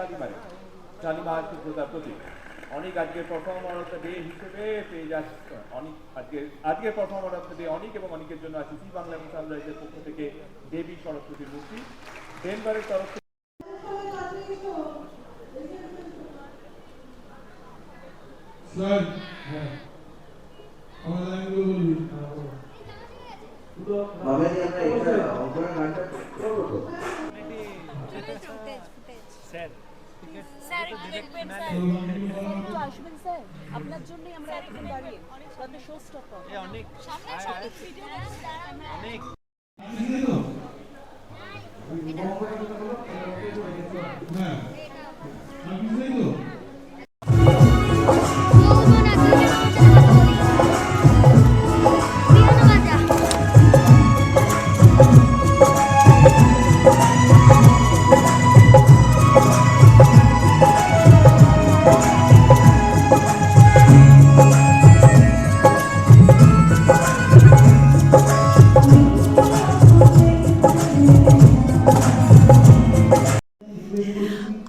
শালিমারে শালিমার শুভ্রতার প্রতীক। অনেক আজকের performer of the day হিসেবে পেয়ে যাচ্ছে অনেক আজকের আজকের পারফর্মার অফ দ্য ডে অনেক এবং অনেকের জন্য আছে সি বাংলা এবং সানরাইজের পক্ষ থেকে দেবী সরস্বতীর মূর্তি। ডেনভারের তরফ থেকে স্যার হ্যাঁ। আমার লাইনগুলো বলবি বাবাজি আমরা এটা অঙ্কনের গানটা করব তো? স্যার একটু দেখবেন স্যার আসবেন স্যার আপনার জন্যই আমরা এতক্ষণ দাঁড়িয়ে শো স্টপ অনেক সামনে ভিডিও অনেক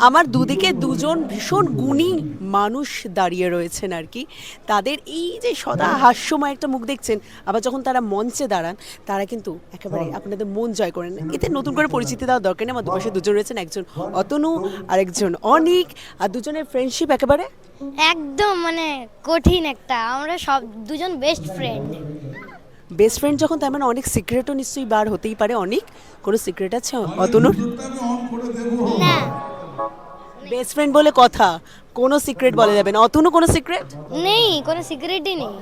আমার দুদিকে দুজন ভীষণ গুণী মানুষ দাঁড়িয়ে রয়েছেন আর কি। তাদের এই যে সদা হাস্যময় একটা মুখ দেখছেন আবার যখন তারা মঞ্চে দাঁড়ান তারা কিন্তু একেবারে আপনাদের মন জয় করেন। এতে নতুন করে পরিচিতি দেওয়ার দরকার নেই। আমার দুপাশে দুজন রয়েছেন একজন অতনু আর একজন অনিক আর দুজনের ফ্রেন্ডশিপ একেবারে? একদম মানে কঠিন একটা। আমরা সব দুজন বেস্ট ফ্রেন্ড বেস্ট ফ্রেন্ড যখন তার মানে অনেক সিক্রেটও নিশ্চয়ই বার হতেই পারে। অনেক কোনো সিক্রেট আছে অতনুর? জোরটা আমি অন করে দেবো না। বেস্ট ফ্রেন্ড বলে কথা। কোনো সিক্রেট বলা যাবে না। অতনু কোনো সিক্রেট নেই কোনো সিক্রেটই নেই।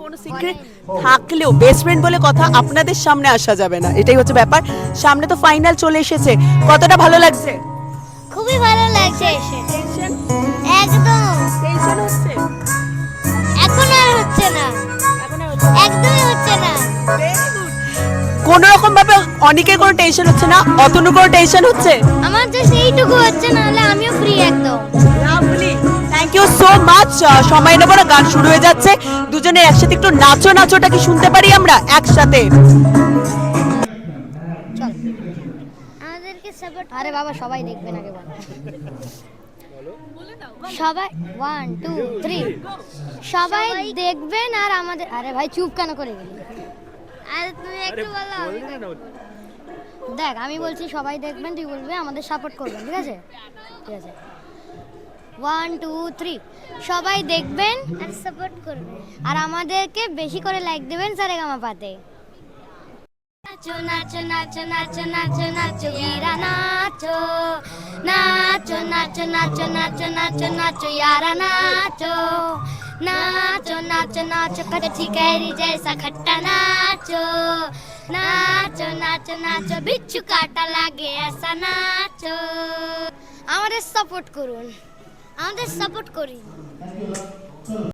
কোনো সিক্রেট থাকলেও বেস্ট ফ্রেন্ড বলে কথা আপনাদের সামনে আসা যাবে না। এটাই হচ্ছে ব্যাপার। সামনে তো ফাইনাল চলে এসেছে। কতটা ভালো লাগছে? খুবই ভালো লাগছে। একদম। টেনশন হচ্ছে? এখন আর হচ্ছে না। এখন আর হচ্ছে না। একদমই হচ্ছে না। কোন রকম ভাবে অনেকের কোনো টেনশন হচ্ছে না অতনুর কোনো টেনশন হচ্ছে? আমার জাস্ট এইটুকু হচ্ছে না হলে আমিও ফ্রি একদম। থ্যাংক ইউ সো মাচ সময় নেব না গান শুরু হয়ে যাচ্ছে। দুজনের একসাথে একটু নাচো নাচোটা কি শুনতে পারি আমরা? একসাথে। আমাদেরকে সাপোর্ট আরে বাবা সবাই দেখবেন আগে বল। সবাই ওয়ান টু থ্রি সবাই দেখবেন আর আমাদের আরে ভাই চুপ কেন করে গেলি? তুমি একটু বলো দেখ আমি বলছি সবাই দেখবেন তুই বলবি আমাদের সাপোর্ট করবেন ঠিক আছে ঠিক আছে ওয়ান টু থ্রি সবাই দেখবেন আর সাপোর্ট করবেন আর আমাদেরকে বেশি করে লাইক দেবেন সারেগামা পাতে নাচো নাচো নাচো নাচো নাচো নাচো ইয়ারা নাচো নাচো নাচো নাচো নাচো নাচো নাচো ইয়ারা নাচো नाचो नाचो नाचो कच्ची कैरी जैसा खट्टा नाचो नाचो नाचो नाचो बिच्छू काटा লাগে ऐसा नाचो আমাদের সাপোর্ট করুন আমাদের সাপোর্ট করি